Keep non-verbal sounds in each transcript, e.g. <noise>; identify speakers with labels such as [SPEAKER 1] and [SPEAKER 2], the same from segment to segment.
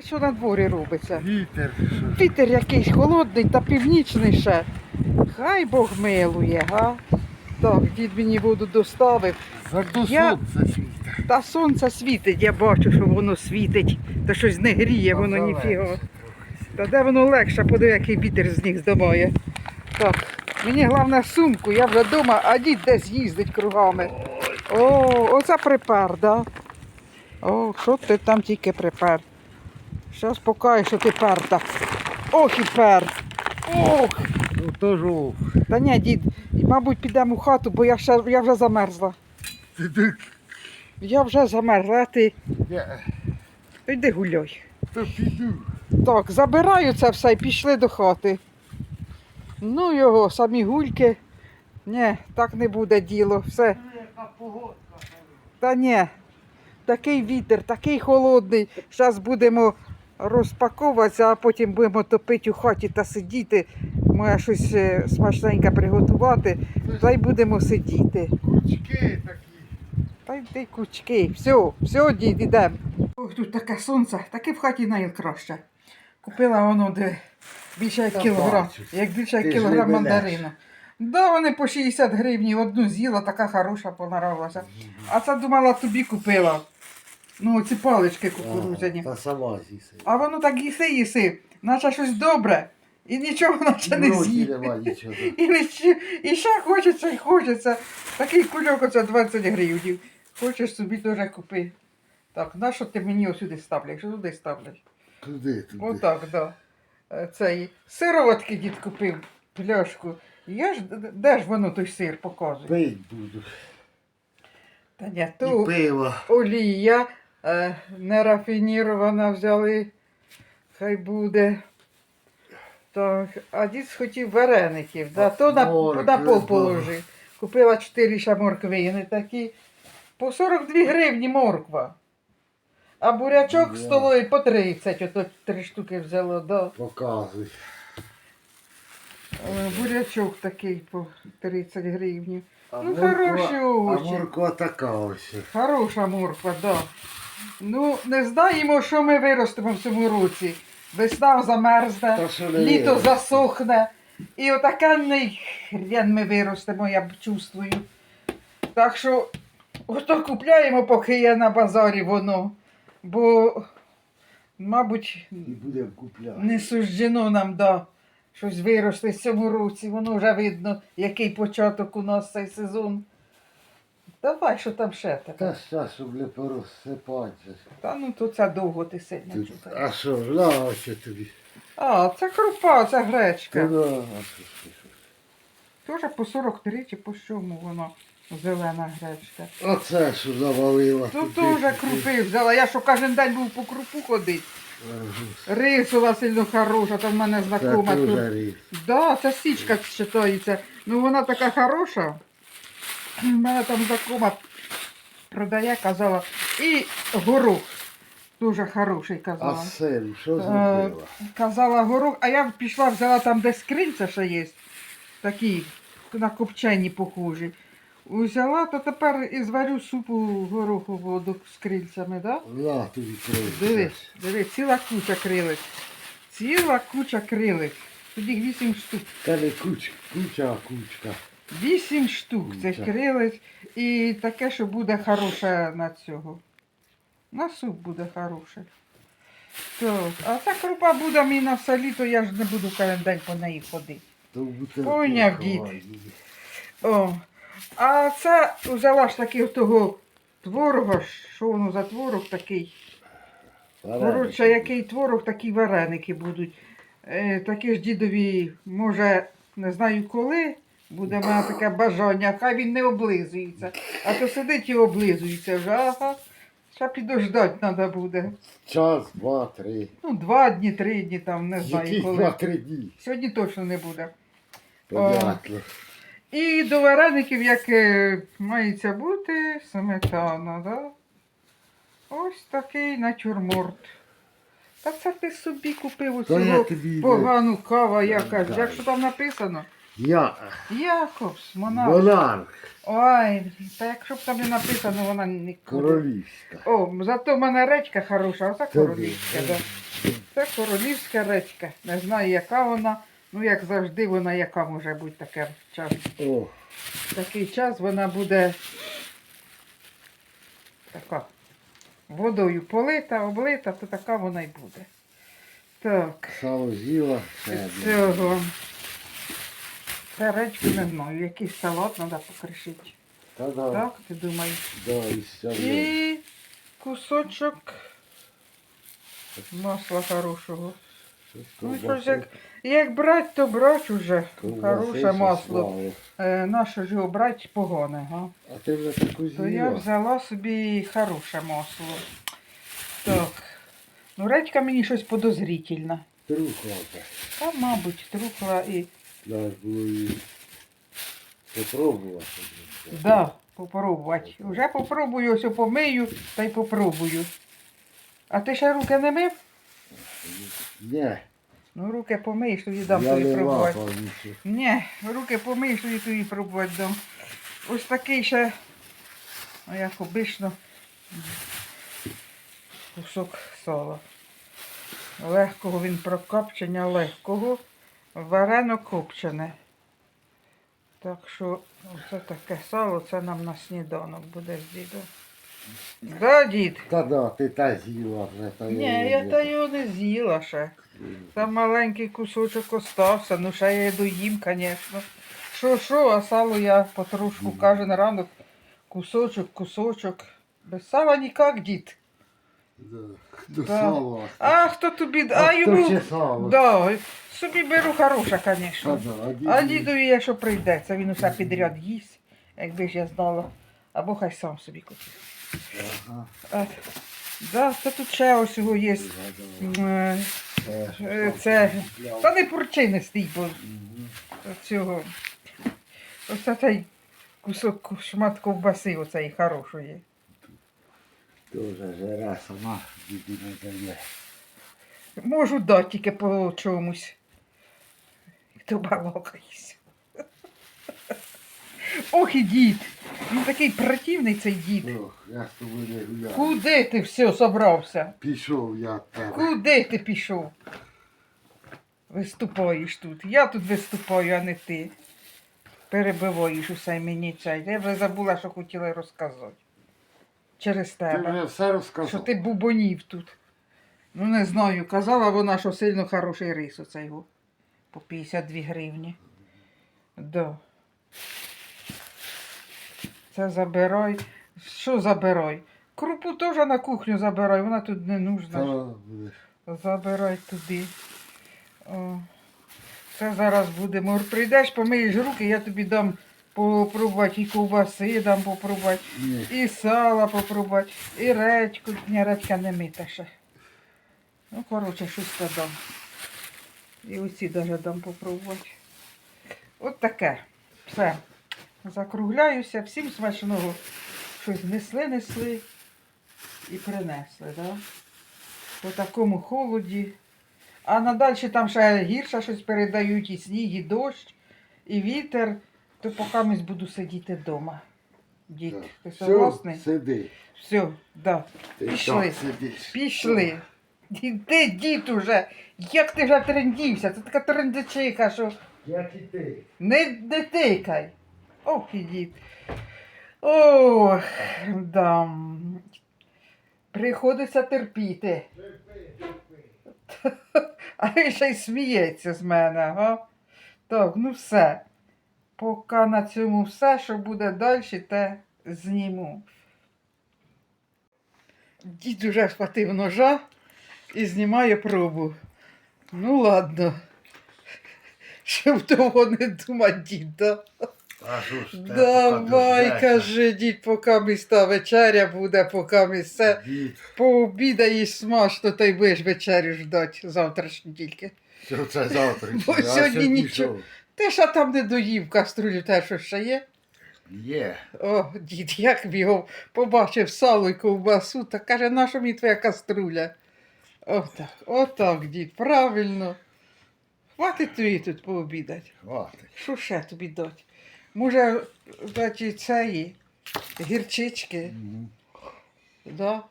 [SPEAKER 1] Що на дворі робиться?
[SPEAKER 2] Вітер.
[SPEAKER 1] Вітер якийсь холодний та північний ще. Хай Бог милує, га? Так, дід мені воду доставив.
[SPEAKER 2] Зато
[SPEAKER 1] Я-
[SPEAKER 2] сонце світить.
[SPEAKER 1] Та сонце світить, я бачу, що воно світить. Та щось не гріє, воно
[SPEAKER 2] Та
[SPEAKER 1] ніфіга.
[SPEAKER 2] залежить
[SPEAKER 1] Та де воно легше, подиви, який вітер з них здимає. Так, мені головне сумку, я вже вдома, а дід десь їздить кругами. О, оце припер, да? О, що ти там тільки припер? Щас покажу, що ти перта. Ох і пер. Ох.
[SPEAKER 2] Ну то ж, о,
[SPEAKER 1] Та ні, дід, мабуть, підемо в хату, бо я, ще, я вже замерзла.
[SPEAKER 2] ти так,
[SPEAKER 1] Я вже замерзла, а ти
[SPEAKER 2] я,
[SPEAKER 1] йди гуляй.
[SPEAKER 2] то піду.
[SPEAKER 1] Так, забираю це все і пішли до хати. Ну його, самі гульки. Ні, так не буде діло. Все. Та ні. Такий вітер, такий холодний. Зараз будемо розпаковуватися, а потім будемо топити у хаті та сидіти. Моє щось е, смачненьке приготувати. Та й будемо сидіти.
[SPEAKER 2] Кучки такі.
[SPEAKER 1] Та йди кучки. Все, все, дід, ідемо. Ох, тут таке сонце, таке в хаті найкраще. Купила воно де більше як кілограм, як більше як кілограм мандарину. Да, вони по 60 гривень, одну з'їла, така хороша понравилася. А це думала тобі купила. Ну, ці палички кукурудзяні.
[SPEAKER 2] Та сама з'їси.
[SPEAKER 1] А воно так їси їси, наче щось добре. І нічого наче не
[SPEAKER 2] нічого. <laughs>
[SPEAKER 1] І, не ще- і ще хочеться, і хочеться. Такий кульок оце 20 гривень. Хочеш собі теж купи. Так, на що ти мені сюди ставляєш? Що туди ставляєш?
[SPEAKER 2] Туди, туди.
[SPEAKER 1] Отак, да. Е, Цей сироватки дід купив пляшку. Я ж де ж воно той сир показує?
[SPEAKER 2] Пить буду.
[SPEAKER 1] Та ні,
[SPEAKER 2] І
[SPEAKER 1] ту
[SPEAKER 2] пиво.
[SPEAKER 1] олія нерафінірована взяли. Хай буде. Так, а дід схотів вареників, да, то на, на пол положив. Купила 4 ще морквини такі. По 42 гривні морква. А бурячок столовий по 30, ото три штуки взяло. Да.
[SPEAKER 2] Показуй.
[SPEAKER 1] Е, Бурячок такий по 30 гривень.
[SPEAKER 2] А
[SPEAKER 1] Ну,
[SPEAKER 2] морква-
[SPEAKER 1] хороші
[SPEAKER 2] А морква така ось.
[SPEAKER 1] Хороша морква, да. Ну, не знаємо, що ми виростемо в цьому році. Весна замерзне,
[SPEAKER 2] Та що не
[SPEAKER 1] літо
[SPEAKER 2] вірю.
[SPEAKER 1] засохне. І отакенний хрен ми виростемо, я б чувствую. Так що ото купляємо, поки є на базарі воно. Бо, мабуть,
[SPEAKER 2] І будемо купляти.
[SPEAKER 1] не суждено нам да, щось вирости в цьому році. Воно вже видно, який початок у нас цей сезон. Давай, що там ще таке?
[SPEAKER 2] Та щас, щоб порозсипатися.
[SPEAKER 1] Та ну то це довго ти сильно
[SPEAKER 2] Тут-
[SPEAKER 1] чухаєш.
[SPEAKER 2] А що, на ось тобі.
[SPEAKER 1] А, це крупа, це
[SPEAKER 2] Та
[SPEAKER 1] гречка.
[SPEAKER 2] на, а що, що, що.
[SPEAKER 1] Теж по 43 чи по чому воно зелена гречка.
[SPEAKER 2] Оце що завалила.
[SPEAKER 1] Тут
[SPEAKER 2] туди,
[SPEAKER 1] теж крупи взяла. Я що кожен день був по крупу ходити.
[SPEAKER 2] Ага.
[SPEAKER 1] Рисова сильно хороша, там в мене
[SPEAKER 2] Це
[SPEAKER 1] знакома. тут.
[SPEAKER 2] дуже різ.
[SPEAKER 1] Да, це січка читається. Ну вона така хороша. У мене там знакома продає, казала. І горох дуже хороший
[SPEAKER 2] А
[SPEAKER 1] казала.
[SPEAKER 2] сир, що
[SPEAKER 1] Е,
[SPEAKER 2] зробила?
[SPEAKER 1] Казала горох, а я пішла, взяла там, де скринця ще є. Такі на копчені похожі. Взяла, то тепер і зварю супу горохового до з крильцями, да?
[SPEAKER 2] На тобі.
[SPEAKER 1] Дивись, дивись, ціла куча крилик. Ціла куча крилик. Тоді вісім штук.
[SPEAKER 2] Та не куч, куча, а кучка.
[SPEAKER 1] Вісім штук
[SPEAKER 2] Куча.
[SPEAKER 1] крилик. І таке, що буде хороше на цього. На суп буде хороше. Так, а ця крупа буде мені на все літо, я ж не буду кожен день по неї ходити.
[SPEAKER 2] То в бутилку
[SPEAKER 1] Поняв, дід.
[SPEAKER 2] ховай.
[SPEAKER 1] О, а це взяла ж таки того творога, що воно за творог такий. Коротше, який творог, такі вареники будуть. Е, такі ж дідові, може, не знаю коли, буде в мене таке бажання, хай він не облизується. А то сидить і облизується вже. Ага. Ще підождати треба буде.
[SPEAKER 2] Час, два, три.
[SPEAKER 1] Ну, два дні, три дні там, не знаю
[SPEAKER 2] Які
[SPEAKER 1] коли.
[SPEAKER 2] два-три дні.
[SPEAKER 1] Сьогодні точно не буде.
[SPEAKER 2] Понятно.
[SPEAKER 1] І до вареників, як е, мається бути, сметана, да? Ось такий натюрморт. Та це ти собі купив
[SPEAKER 2] тобі
[SPEAKER 1] погану кава якась.
[SPEAKER 2] Так.
[SPEAKER 1] Якщо там написано,
[SPEAKER 2] Я
[SPEAKER 1] Якобс, монарх.
[SPEAKER 2] монарх,
[SPEAKER 1] Ой, та якщо б там не написано, вона ніколи.
[SPEAKER 2] королівська.
[SPEAKER 1] О, зато в мене речка хороша, ота королівська,
[SPEAKER 2] да.
[SPEAKER 1] да. Це королівська редька. Не знаю, яка вона. Ну, як завжди, вона яка може бути таке час.
[SPEAKER 2] О,
[SPEAKER 1] Такий час вона буде така водою полита, облита, то така вона й буде. Так,
[SPEAKER 2] сало з'їла.
[SPEAKER 1] цього. Це речку не знаю, якийсь салат треба покришити.
[SPEAKER 2] Та да,
[SPEAKER 1] Так, ти думаєш?
[SPEAKER 2] да, і все.
[SPEAKER 1] І кусочок масла хорошого. Ну, щось як, як брать, то брать уже. Хороше масло. Е, наше ж його брать погане, га?
[SPEAKER 2] А ти вже таку
[SPEAKER 1] То я
[SPEAKER 2] з'їла?
[SPEAKER 1] взяла собі хороше масло. Так. Ну, редька мені щось подозрительне.
[SPEAKER 2] Трухла.
[SPEAKER 1] Та, мабуть, трухла і.
[SPEAKER 2] Треба було її попробувати.
[SPEAKER 1] Да, попробувати. Вже попробую, ось помию та й попробую. А ти ще руки не мив?
[SPEAKER 2] Ні,
[SPEAKER 1] Ну, руки помиєш, тоді дам
[SPEAKER 2] я
[SPEAKER 1] тобі
[SPEAKER 2] не
[SPEAKER 1] пробувати.
[SPEAKER 2] лапав нічого.
[SPEAKER 1] Ні, руки помиєш, тоді тобі пробувати дам. Ось такий ще, ну як обично, кусок сала. Легкого він прокопчення, легкого, варено копчене. Так що оце таке сало, це нам на сніданок буде з дідом. Да, дід?
[SPEAKER 2] Та да, ти та з'їла вже. Та
[SPEAKER 1] Ні, я та його не з'їла ще. Там маленький кусочок остався, ну ще я доїм, звісно. Що, що, а сало я потрошку кожен ранок. Кусочок, кусочок. Без сала ніяк, дід.
[SPEAKER 2] Да. До
[SPEAKER 1] Да.
[SPEAKER 2] сала.
[SPEAKER 1] А хто тобі.
[SPEAKER 2] А
[SPEAKER 1] А йому. Да, собі беру хороше, звісно.
[SPEAKER 2] а дід-
[SPEAKER 1] А дідові, якщо прийдеться, він усе підряд їсть, якби ж я знала. Або хай сам собі купив.
[SPEAKER 2] Ага.
[SPEAKER 1] А, да, це тут ще ось його є. Е,
[SPEAKER 2] Е,
[SPEAKER 1] Е, це- Та не порчи не стій, бо цього. Ось цей кусок шмат ковбаси оцей хорошої.
[SPEAKER 2] Дуже жира сама діді не дає.
[SPEAKER 1] Можу дати тільки по чомусь. І то балакаєш. Ох і дід. Він такий противний цей дід.
[SPEAKER 2] Ох, я з тобою не гуляю.
[SPEAKER 1] Куди ти все собрався?
[SPEAKER 2] Пішов я тебе.
[SPEAKER 1] Куди ти пішов? Виступаєш тут. Я тут виступаю, а не ти. Перебиваєш усе мені цей. Я вже забула, що хотіла розказати. Через
[SPEAKER 2] Ти
[SPEAKER 1] тебе.
[SPEAKER 2] вже все розказав.
[SPEAKER 1] Що ти бубонів тут. Ну не знаю, казала вона, що сильно хороший рис оцей його. По 52 гривні. Да. Це забирай. Що забирай? Крупу теж на кухню забирай, вона тут не нужна.
[SPEAKER 2] Будеш.
[SPEAKER 1] Забирай туди. О. Це зараз будемо. Прийдеш, помиєш руки, я тобі дам попробувати і ковбаси дам попробувати,
[SPEAKER 2] Ні.
[SPEAKER 1] і сала попробувати, і редьку. Ні, редька не мита ще. Ну, коротше, щось то дам. І оці даже дам попробувати. От таке. Все. Закругляюся. Всім смачного. Щось несли, несли і принесли, да? По такому холоді. А надалі там ще гірше щось передають, і сніг, і дощ, і вітер, то поки ми буду сидіти вдома. Дід,
[SPEAKER 2] Так.
[SPEAKER 1] ти
[SPEAKER 2] Все,
[SPEAKER 1] согласний?
[SPEAKER 2] сиди.
[SPEAKER 1] Все, да.
[SPEAKER 2] Ти
[SPEAKER 1] Пішли.
[SPEAKER 2] так сидиш.
[SPEAKER 1] Пішли. Де дід уже? Як ти вже трендівся? Це така трендичиха, що
[SPEAKER 2] Як і ти.
[SPEAKER 1] не, не тикай. Ох, і дід. Ох, да. Приходиться терпіти. <laughs> А він ще й сміється з мене, га? Так, ну все. Поки на цьому все, що буде далі, те зніму. Дід уже схватив ножа і знімає пробу. Ну ладно. Щоб довго не думати, дід, да?
[SPEAKER 2] А ж
[SPEAKER 1] Давай, каже дід, поки міста вечеря буде, поки.
[SPEAKER 2] Дід,
[SPEAKER 1] пообідаєш смачно, та й будеш вечерю ждать завтрашню тільки.
[SPEAKER 2] це завтра?
[SPEAKER 1] Бо сьогодні нічого. Ти ж там не доїв каструлю, те що ще є?
[SPEAKER 2] Є.
[SPEAKER 1] О, дід, як б його побачив сало й ковбасу, та каже, наша мені твоя каструля? Отак, отак, дід, правильно. Хватить тобі тут пообідати.
[SPEAKER 2] Хватить.
[SPEAKER 1] Що ще тобі дать? Може, дати цієї гірчички,
[SPEAKER 2] Мгм.
[SPEAKER 1] да?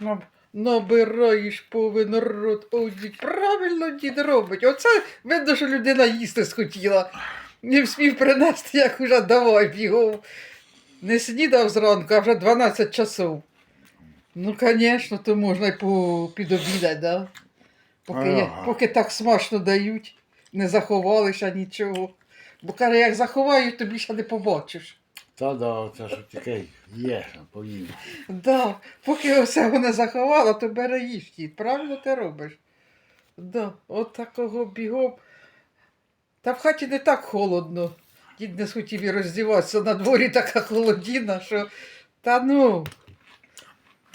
[SPEAKER 1] Ну, Набираєш повен рот, о, правильно дід робить. Оце видно, що людина їсти схотіла. Не вспів принести, як уже давай бігом. Не снідав зранку, а вже 12 часов. Ну, звісно, то можна й підобідати, да? Поки, я-
[SPEAKER 2] Ага.
[SPEAKER 1] поки так смачно дають, не заховали ще нічого. Бо каже, як заховають, тобі ще не побачиш.
[SPEAKER 2] Та да, це ж таке є, поїм.
[SPEAKER 1] Да, поки оце вона заховала, то бере їж дід. Правильно ти робиш? Да, от такого бігом. Та в хаті не так холодно. Дід не схотів і роздіватися. На дворі така холодіна, що. Та ну.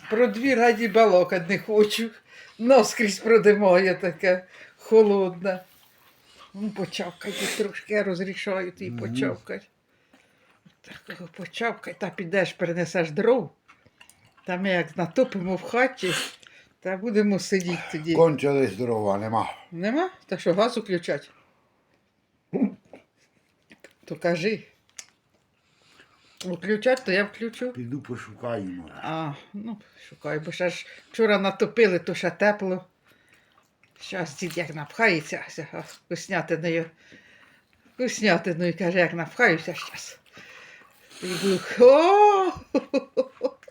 [SPEAKER 1] Про двір гаді балокать не хочу. Наскрізь продимає таке холодне. Ну, почавкай трошки, я розрішаю ти
[SPEAKER 2] Мгм.
[SPEAKER 1] Такого почавкай, та підеш, перенесеш дров. Та ми як натопимо в хаті, та будемо сидіти тоді.
[SPEAKER 2] Кончились дрова, нема.
[SPEAKER 1] Нема? Та що газ включать? То кажи. Включать, то я включу.
[SPEAKER 2] Піду пошукаю, може.
[SPEAKER 1] А, ну, шукай, бо ще ж вчора натопили, то ще тепло. Щас дід як напхається, вкуснятиною. Вкуснятиною, каже, як напхаюся щас.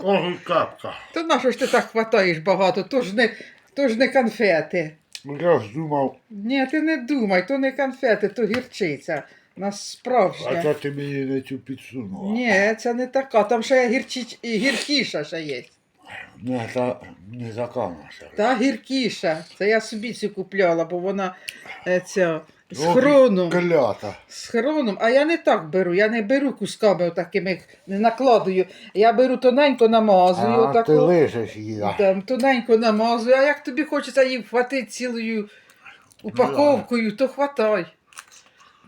[SPEAKER 1] О,
[SPEAKER 2] капка.
[SPEAKER 1] то на що ж ти так хватаєш багато, то ж не, то ж не конфети.
[SPEAKER 2] Я ж думав,
[SPEAKER 1] Ні, ти не думай, то не конфети, то гірчиця. Нас Нас
[SPEAKER 2] а то ти мені не цю підсунула.
[SPEAKER 1] Ні, це не така. Там ще гірчі... і гіркіша ще є.
[SPEAKER 2] Не, та, не закана.
[SPEAKER 1] Та гіркіша. Це я собі цю купляла, бо вона е, ця, з
[SPEAKER 2] Ох,
[SPEAKER 1] хроном.
[SPEAKER 2] Клята.
[SPEAKER 1] З хроном. А я не так беру. Я не беру кусками такими, не накладую. Я беру тоненько намазую.
[SPEAKER 2] А
[SPEAKER 1] отако.
[SPEAKER 2] ти лишиш її.
[SPEAKER 1] Там тоненько намазую, а як тобі хочеться її вхватити цілою упаковкою, то хватай.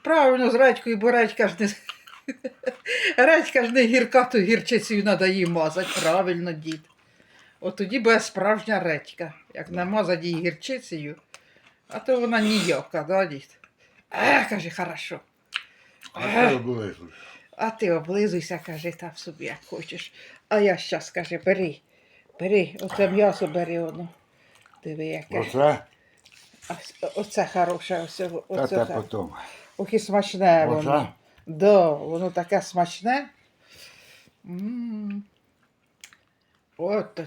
[SPEAKER 1] Правильно, з редькою, бо редька ж не. <laughs> Редька ж не гірка, то гірчицею треба її мазати. Правильно, дід. От тоді буде справжня редька. Як намазати її гірчицею, а то вона ніяка, да, дід? А, каже, хорошо.
[SPEAKER 2] А ти оближиш.
[SPEAKER 1] А ти облизуйся, каже, там собі, як хочеш. А я щас, каже, бери, бери, оце м'ясо бери воно. Диви, яке.
[SPEAKER 2] Оце,
[SPEAKER 1] Оце хороше, оце,
[SPEAKER 2] та
[SPEAKER 1] оце,
[SPEAKER 2] те потім.
[SPEAKER 1] Ох і смачне воно.
[SPEAKER 2] Оце?
[SPEAKER 1] Да, воно таке смачне. М. От, то.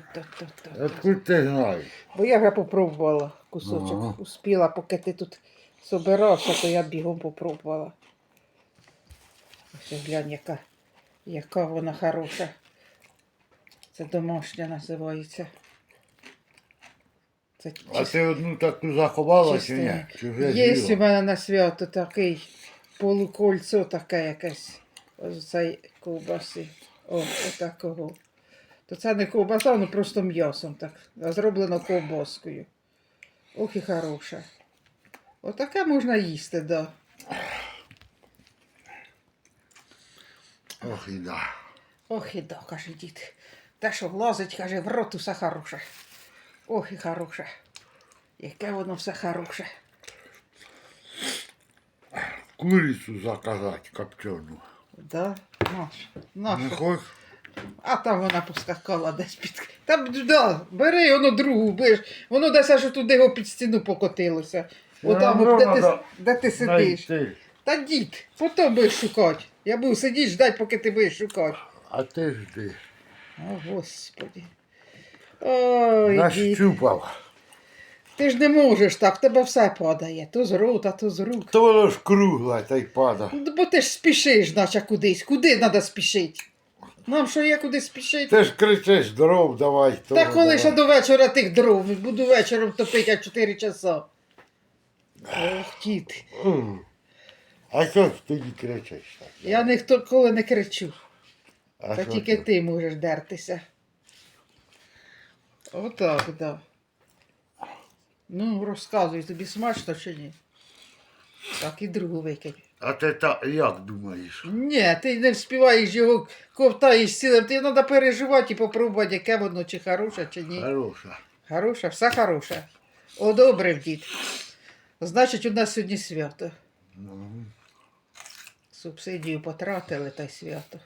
[SPEAKER 2] Откуда ти знаєш?
[SPEAKER 1] Бо я вже попробувала кусочок.
[SPEAKER 2] Ага.
[SPEAKER 1] Успіла, поки ти тут собирався, то я бігом попробувала. Ось глянь, яка, яка вона хороша. Це домашня називається. Це
[SPEAKER 2] А
[SPEAKER 1] чис-
[SPEAKER 2] ти одну таку заховала чи ні? Чи вже
[SPEAKER 1] Є у
[SPEAKER 2] з'їла?
[SPEAKER 1] мене на свято такий полукольцо таке якесь. Ось цей ковбаси. О, отакого. То це не ковбаса, воно просто м'ясом так. А зроблено ковбаскою. Ох і хороше. Отаке можна їсти, да.
[SPEAKER 2] Ох і да.
[SPEAKER 1] Ох і да, каже дід. Те, що влазить, каже, в рот усе хороше. Ох і хороше. Яке воно все хороше.
[SPEAKER 2] Курицю заказати копчену.
[SPEAKER 1] Да? Наш. Наш.
[SPEAKER 2] Не хочеш?
[SPEAKER 1] А там вона поскакала десь під. Там, да, бери воно другу, биш. Воно десь аж туди його під стіну покотилося. Отам,
[SPEAKER 2] Ну,
[SPEAKER 1] от, де, ти, де ти сидиш.
[SPEAKER 2] Знайти.
[SPEAKER 1] Та дід, потім будеш шукати. Я буду сидіти, ждать, поки ти будеш шукати.
[SPEAKER 2] А ти жди.
[SPEAKER 1] О, Господи. Ой, дід.
[SPEAKER 2] Нащупав.
[SPEAKER 1] Ти ж не можеш так, в тебе все падає. То з рота, то з рук.
[SPEAKER 2] То воно ж кругле та й пада.
[SPEAKER 1] Ну, Бо ти ж спішиш, наче кудись. Куди треба спішити? Нам що є куди спішити?
[SPEAKER 2] Ти ж кричиш, дров давай.
[SPEAKER 1] Та
[SPEAKER 2] того
[SPEAKER 1] коли ще до вечора тих дров, буду вечором топити, а 4 часа. Ох, дід.
[SPEAKER 2] А що ж тоді кричиш так?
[SPEAKER 1] Я ніхто коли не кричу,
[SPEAKER 2] А
[SPEAKER 1] та
[SPEAKER 2] що
[SPEAKER 1] тільки
[SPEAKER 2] ти?
[SPEAKER 1] ти можеш дертися. Отак, да. Ну, розказуй, тобі смачно чи ні? Так, і другу викинь.
[SPEAKER 2] А ти та як думаєш?
[SPEAKER 1] Ні, ти не вспіваєш його, ковтаєш цілим, ти треба переживати і попробувати, яке воно, чи хороше, чи ні.
[SPEAKER 2] Хороша.
[SPEAKER 1] Хороше, все хороше. Одобрив дід. Значить, у нас сьогодні свято.
[SPEAKER 2] Ну,
[SPEAKER 1] Субсидію потратили та й свято.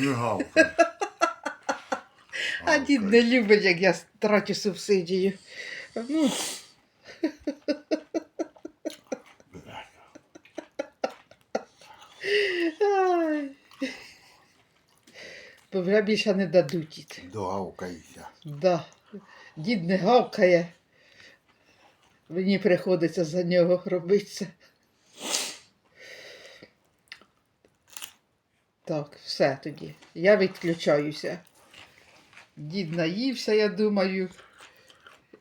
[SPEAKER 2] не гавкай.
[SPEAKER 1] А дід не любить, як я трачу субсидію. Ну, Бо вже більше не дадуть дід.
[SPEAKER 2] Догавкайся.
[SPEAKER 1] Да. Дід не гавкає. Мені приходиться за нього робитися. Так, все тоді. Я відключаюся. Дід наївся, я думаю,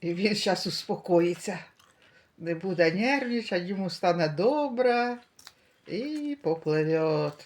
[SPEAKER 1] і він зараз успокоїться. Не буде нервничати, йому стане добре і попливет.